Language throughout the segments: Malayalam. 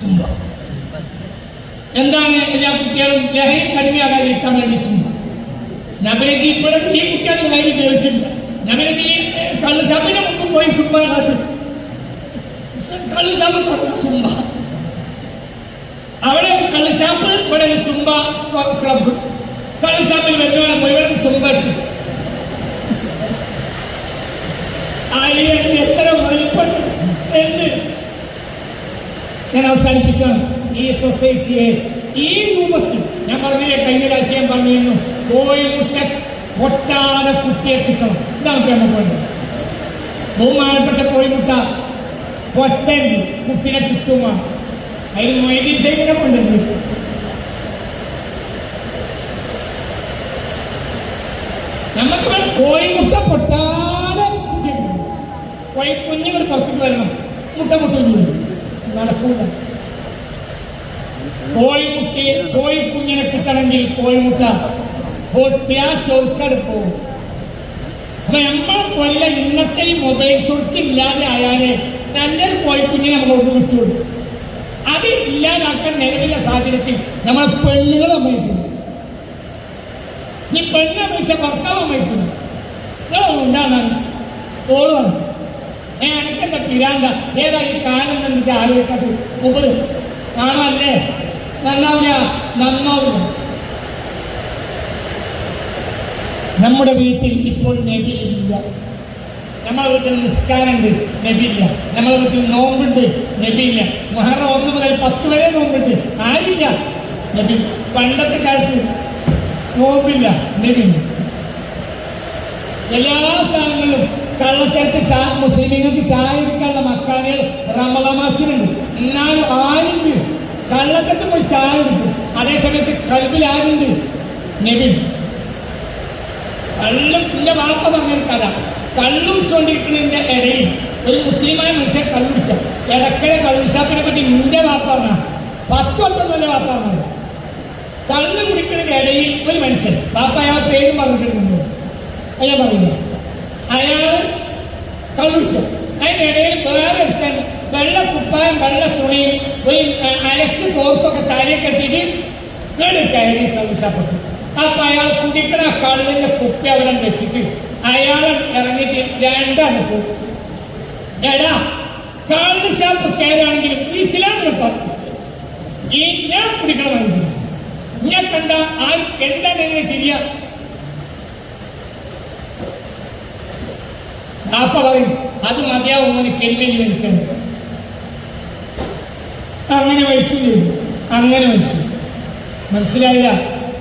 സുംബ എന്താണ് എല്ലാ കുട്ടികളും ലഹരി കടുമയാകാതിരിക്കാൻ വേണ്ടി സുംബ നബിലജി ഇവിടെ ഈ കുട്ടികൾ ലഹരി ഉപയോഗിച്ചിട്ടില്ല. നബിലജി കള്ളുഷാപ്പിന് മുമ്പ് പോയി സുംബ കാട്ടും. കള്ളുഷാപ്പ് തുറന്ന സുംബ അവിടെ ഒരു കള്ളുഷാപ്പ് ഇവിടെ സുംബ ക്ലബ്ബ് കള്ളുഷാപ്പിൽ വരുന്നവരെ മുഴുവൻ സുംബ ഇട്ടു ഞാൻ അവസാനിപ്പിക്കുകയാണ്. ഈ സൊസൈറ്റിയെ ഈ രൂപത്തിൽ ഞാൻ പറഞ്ഞില്ലേ കഴിഞ്ഞ ആഴ്ച ഞാൻ പറഞ്ഞിരുന്നു കോഴിമുട്ട കൊട്ടാതെ കുട്ടിയെ കിട്ടണം. ഇതാണ് നമുക്ക് ബഹുമാനപ്പെട്ട കോഴിമുട്ട പൊട്ടരുത് കുട്ടിനെ കിട്ടുമാണ് അതിന് മൈദി ശേഖരെ കൊണ്ടുണ്ട് നമുക്ക് വേണം കോഴിമുട്ട പൊട്ടാതെ കുഞ്ഞുങ്ങൾ പുറത്തേക്ക് വരണം. മുട്ട മുട്ടുന്നു നടക്കൂല കോഴിമുട്ടി കോഴിക്കുഞ്ഞിനെ കിട്ടണമെങ്കിൽ കോഴിമുട്ട. പൊട്ടിയാ അപ്പൊ നമ്മളെ കൊല്ല ഇന്നത്തെ മൊബൈൽ ചൊറുക്കില്ലാതെ ആയാലേ നല്ലൊരു കോഴിക്കുഞ്ഞിനെ നമ്മൾ ഒന്ന് കിട്ടുള്ളൂ. അത് ഇല്ലാതാക്കാൻ നിലവിലെ സാഹചര്യത്തിൽ നമ്മളെ പെണ്ണുകൾ അമ്മയിക്കുന്നു ഈ പെണ്ണെ പൈസ ഭർത്താവ് അമ്മയിക്കുന്നു ഉണ്ടാകാൻ ഓളുമാണ് ഏ അനക്കെന്താ പിരാന്ത ഏതാ ഈ കാലം എന്ന് വെച്ചാൽ ആലോചിക്കാത്ത ഉപരി കാണാല്ലേ നന്നാവില്ല നന്നാവില്ല നമ്മുടെ വീട്ടിൽ ഇപ്പോൾ നബിയില്ല. നമ്മളെ വീട്ടിൽ നിസ്കാരമുണ്ട് നബിയില്ല. നമ്മളെ വീട്ടിൽ നോമ്പുണ്ട് നബിയില്ല. മുഹറം ഒന്ന് മുതൽ പത്ത് വരെ നോമ്പുണ്ട്. ആരില്ല? നബി. പണ്ടത്തെ കാലത്ത് നോമ്പില്ല നബിയില്ല. എല്ലാ കള്ളക്കരത്ത് ചാ മുസ്ലിങ്ങൾക്ക് ചായ എടുക്കാനുള്ള മക്കാനികൾ റമള മാസത്തിലുണ്ട്. എന്നാലും ആരുണ്ട്? കള്ളക്കരത്ത് പോയി ചായ എടുക്കും. അതേസമയത്ത് കൽബിൽ ആരുണ്ട്? നബി. കള്ളും എന്റെ വാപ്പ പറഞ്ഞൊരു കഥ. കള്ളുടിച്ചോണ്ടിരിക്കുന്നതിന്റെ ഇടയിൽ ഒരു മുസ്ലിമായ മനുഷ്യൻ കള്ളുടിക്കാം ഇടക്കരെ കള്ളുഷാപ്പിനെ പറ്റി നിന്റെ വാപ്പ പറഞ്ഞ. പത്ത് വട്ടം വാപ്പ പറഞ്ഞത്. കള്ളു കുടിക്കുന്നതിന്റെ ഇടയിൽ ഒരു മനുഷ്യൻ. വാപ്പ അയാൾ പേരും പറഞ്ഞിട്ടുണ്ട്. അയാൾ പറയുന്നു. അയാൾ കള്ളുടിച്ചു അതിനിടയിൽ വേറെ ഒരുത്തൻ വെള്ള കുപ്പായം വെള്ള തുണിയും ഒരു അലക്ക് തോർത്തൊക്കെ തലയെ കെട്ടിയിട്ട് വീട് കയറി കള്ളുഷാപ്പെട്ടു അപ്പൊ അയാൾ കുടിക്കണ കള്ളിന്റെ കുപ്പി അവിടെ വെച്ചിട്ട് അയാൾ ഇറങ്ങിയിട്ട് രണ്ടാണ് പോയി. എടാ കള്ള് ഷാപ്പ് കയറുകയാണെങ്കിലും ഇസ്ലാമിനെ പറഞ്ഞു ഈ ഞാൻ കുടിക്കണമായിരുന്നു ഞാൻ കണ്ട ആ എന്താണ് തിരിയ അപ്പ പറയും അത് മതിയാവും മോന് കെൽമേലി വലിക്കാൻ അങ്ങനെ വഹിച്ചു അങ്ങനെ വഹിച്ചു മനസ്സിലായില്ല?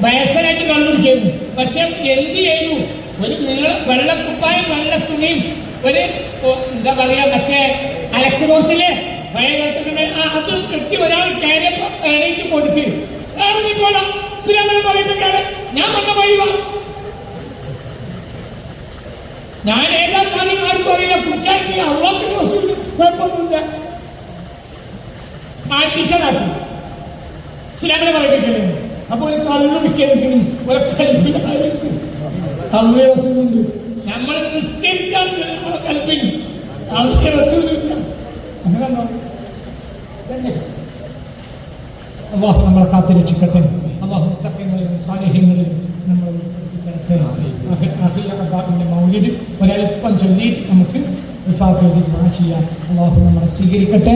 വയസ്സനായിട്ട് കണ്ടുപിടിക്കുന്നു. പക്ഷെ എന്ത് ചെയ്തു? ഒരു നീള വെള്ളക്കുപ്പായും വെള്ളത്തുണിയും ഒരു എന്താ പറയാ മറ്റേ അലക്ക് തോർത്തില്ലേ അത് കെട്ടി ഒരാൾ കയറിയപ്പോ എണീറ്റ് കൊടുത്ത് ഞാൻ പറഞ്ഞ വഴിവ. ഞാൻ ഏതാ കാര്യം ആർക്കും അറിയില്ല നീ അള്ളാത്തിന്റെ വസൂൽ കുഴപ്പമൊന്നുമില്ല. ആ ടീച്ചറാക്കും ഇസ്ലാമിനെ പറയിപ്പിക്കണേ അപ്പൊ ഒരു കള്ളുടിക്കണം ഒരു കൽപ്പിലായിരിക്കും അള്ളേ റസൂലുണ്ട്. നമ്മൾ നിസ്കരിക്കാണെങ്കിൽ നമ്മളെ കൽപ്പിൽ. അള്ളേ റസൂലില്ല. അങ്ങനെ അള്ളാഹു നമ്മളെ കാത്തിരക്ഷിക്കട്ടെ. അള്ളാഹു തക്കങ്ങളിലും സാന്നിധ്യങ്ങളിലും നമ്മൾ തരട്ടെ മൗലിദ് ഒരൽപ്പം ചൊല്ലിയിട്ട് നമുക്ക് വിഫാത്ത് ദുആ ചെയ്യാം. അള്ളാഹു നമ്മളെ സ്വീകരിക്കട്ടെ.